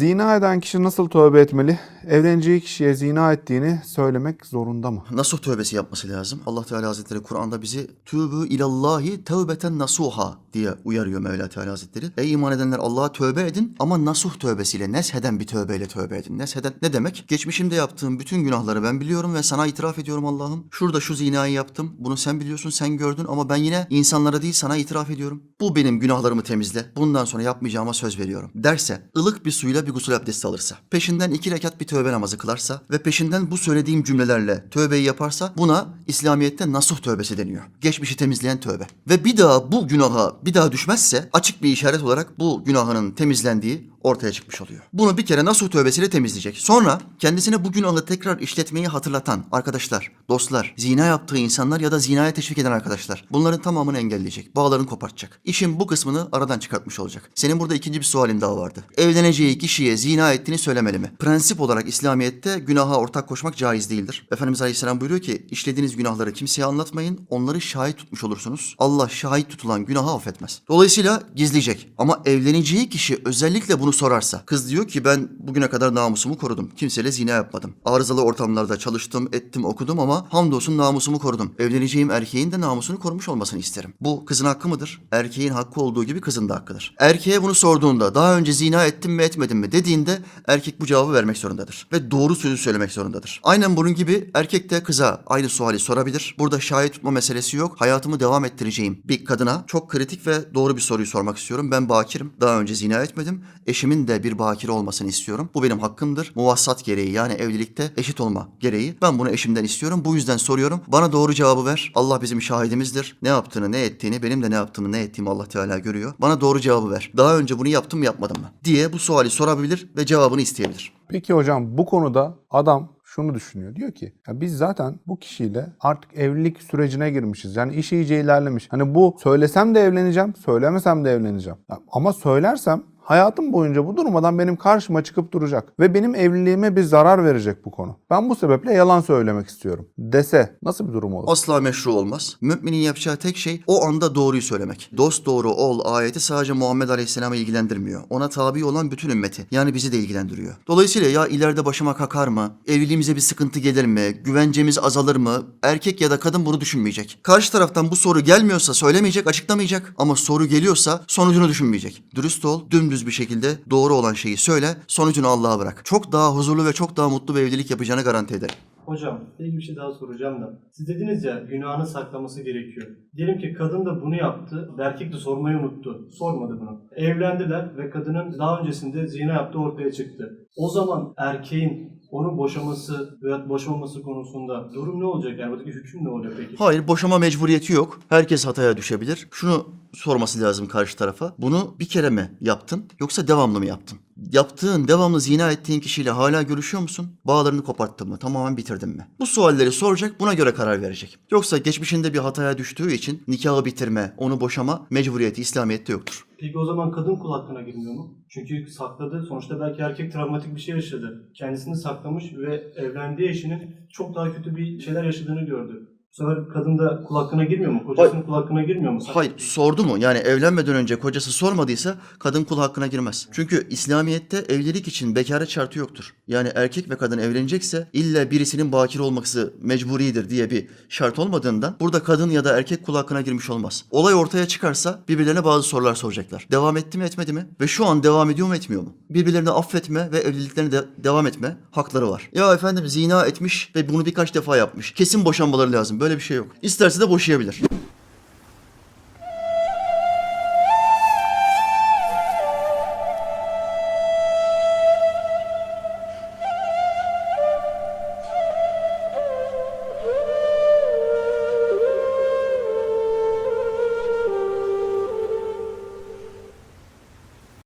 Zina eden kişi nasıl tövbe etmeli? Evleneceği kişiye zina ettiğini söylemek zorunda mı? Nasuh tövbesi yapması lazım. Allah Teala Hazretleri Kur'an'da bizi tübü ilallahi tevbeten nasuha diye uyarıyor Mevla Teala Hazretleri. Ey iman edenler Allah'a tövbe edin ama nasuh tövbesiyle, nesheden bir tövbeyle tövbe edin. Nesheden ne demek? Geçmişimde yaptığım bütün günahları ben biliyorum ve sana itiraf ediyorum Allah'ım. Şurada şu zinayı yaptım. Bunu sen biliyorsun, sen gördün ama ben yine insanlara değil sana itiraf ediyorum. Bu benim günahlarımı temizle. Bundan sonra yapmayacağıma söz veriyorum. Derse, ılık bir suyla bir gusül abdesti alırsa, peşinden iki rekat bir tövbe namazı kılarsa ve peşinden bu söylediğim cümlelerle tövbeyi yaparsa buna İslamiyet'te nasuh tövbesi deniyor. Geçmişi temizleyen tövbe. Ve bir daha bu günaha bir daha düşmezse açık bir işaret olarak bu günahının temizlendiği ortaya çıkmış oluyor. Bunu bir kere nasuh tövbesiyle temizleyecek. Sonra kendisine bu günahı tekrar işletmeyi hatırlatan arkadaşlar, dostlar, zina yaptığı insanlar ya da zinaya teşvik eden arkadaşlar. Bunların tamamını engelleyecek. Bağlarını kopartacak. İşin bu kısmını aradan çıkartmış olacak. Senin burada ikinci bir sualin daha vardı. Evleneceği kişiye zina ettiğini söylemeli mi? Prensip olarak İslamiyet'te günaha ortak koşmak caiz değildir. Efendimiz Aleyhisselam buyuruyor ki işlediğiniz günahları kimseye anlatmayın. Onları şahit tutmuş olursunuz. Allah şahit tutulan günahı affetmez. Dolayısıyla gizleyecek. Ama evleneceği kişi özellikle bunu sorarsa. Kız diyor ki ben bugüne kadar namusumu korudum. Kimseyle zina yapmadım. Arızalı ortamlarda çalıştım, ettim, okudum ama hamdolsun namusumu korudum. Evleneceğim erkeğin de namusunu korumuş olmasını isterim. Bu kızın hakkı mıdır? Erkeğin hakkı olduğu gibi kızın da hakkıdır. Erkeğe bunu sorduğunda daha önce zina ettim mi etmedim mi dediğinde erkek bu cevabı vermek zorundadır. Ve doğru sözü söylemek zorundadır. Aynen bunun gibi erkek de kıza aynı suali sorabilir. Burada şahit tutma meselesi yok. Hayatımı devam ettireceğim bir kadına çok kritik ve doğru bir soruyu sormak istiyorum. Ben bakirim. Daha önce zina etmedim. Eşimin de bir bakire olmasını istiyorum. Bu benim hakkımdır. Muvassat gereği yani evlilikte eşit olma gereği. Ben bunu eşimden istiyorum. Bu yüzden soruyorum. Bana doğru cevabı ver. Allah bizim şahidimizdir. Ne yaptığını, ne ettiğini, benim de ne yaptığımı, ne ettiğimi Allah Teala görüyor. Bana doğru cevabı ver. Daha önce bunu yaptım mı yapmadım mı? diye bu suali sorabilir ve cevabını isteyebilir. Peki hocam bu konuda adam şunu düşünüyor. Diyor ki ya biz zaten bu kişiyle artık evlilik sürecine girmişiz. Yani iş iyice ilerlemiş. Hani bu söylesem de evleneceğim, söylemesem de evleneceğim. Ama söylersem hayatım boyunca bu durmadan benim karşıma çıkıp duracak ve benim evliliğime bir zarar verecek bu konu. Ben bu sebeple yalan söylemek istiyorum dese nasıl bir durum olur? Asla meşru olmaz. Müminin yapacağı tek şey o anda doğruyu söylemek. Dost doğru ol ayeti sadece Muhammed Aleyhisselam'ı ilgilendirmiyor. Ona tabi olan bütün ümmeti. Yani bizi de ilgilendiriyor. Dolayısıyla ya ileride başıma kakar mı? Evliliğimize bir sıkıntı gelir mi? Güvencemiz azalır mı? Erkek ya da kadın bunu düşünmeyecek. Karşı taraftan bu soru gelmiyorsa söylemeyecek, açıklamayacak. Ama soru geliyorsa sonucunu düşünmeyecek. Dürüst ol, dümdüz bir şekilde doğru olan şeyi söyle, sonucunu Allah'a bırak. Çok daha huzurlu ve çok daha mutlu bir evlilik yapacağını garanti ederim. Hocam bir bir şey daha soracağım da. Siz dediniz ya günahını saklaması gerekiyor. Diyelim ki kadın da bunu yaptı. Erkek de sormayı unuttu. Sormadı bunu. Evlendiler ve kadının daha öncesinde zina yaptığı ortaya çıktı. O zaman erkeğin onu boşaması veya boşamaması konusunda durum ne olacak? Yani buradaki hüküm ne olacak peki? Hayır boşama mecburiyeti yok. Herkes hataya düşebilir. Şunu sorması lazım karşı tarafa. Bunu bir kere mi yaptın yoksa devamlı mı yaptın? Yaptığın, devamlı zina ettiğin kişiyle hala görüşüyor musun? Bağlarını koparttın mı? Tamamen bitirdin mi? Bu sualleri soracak, buna göre karar verecek. Yoksa geçmişinde bir hataya düştüğü için nikahı bitirme, onu boşama mecburiyeti İslamiyet'te yoktur. Peki o zaman kadın kul hakkına girmiyor mu? Çünkü sakladı. Sonuçta belki erkek travmatik bir şey yaşadı. Kendisini saklamış ve evlendiği eşinin çok daha kötü bir şeyler yaşadığını gördü. Bu sefer kadın da kul hakkına girmiyor mu? Kocasının kul hakkına girmiyor mu? Hayır sordu mu? Yani evlenmeden önce kocası sormadıysa kadın kul hakkına girmez. Çünkü İslamiyet'te evlilik için bekaret şartı yoktur. Yani erkek ve kadın evlenecekse illa birisinin bakir olması mecburidir diye bir şart olmadığından burada kadın ya da erkek kul hakkına girmiş olmaz. Olay ortaya çıkarsa birbirlerine bazı sorular soracaklar. Devam etti mi etmedi mi? Ve şu an devam ediyor mu etmiyor mu? Birbirlerini affetme ve evliliklerine de devam etme hakları var. Ya efendim zina etmiş ve bunu birkaç defa yapmış. Kesin boşanmaları lazım. Böyle bir şey yok. İsterse de boşayabilir.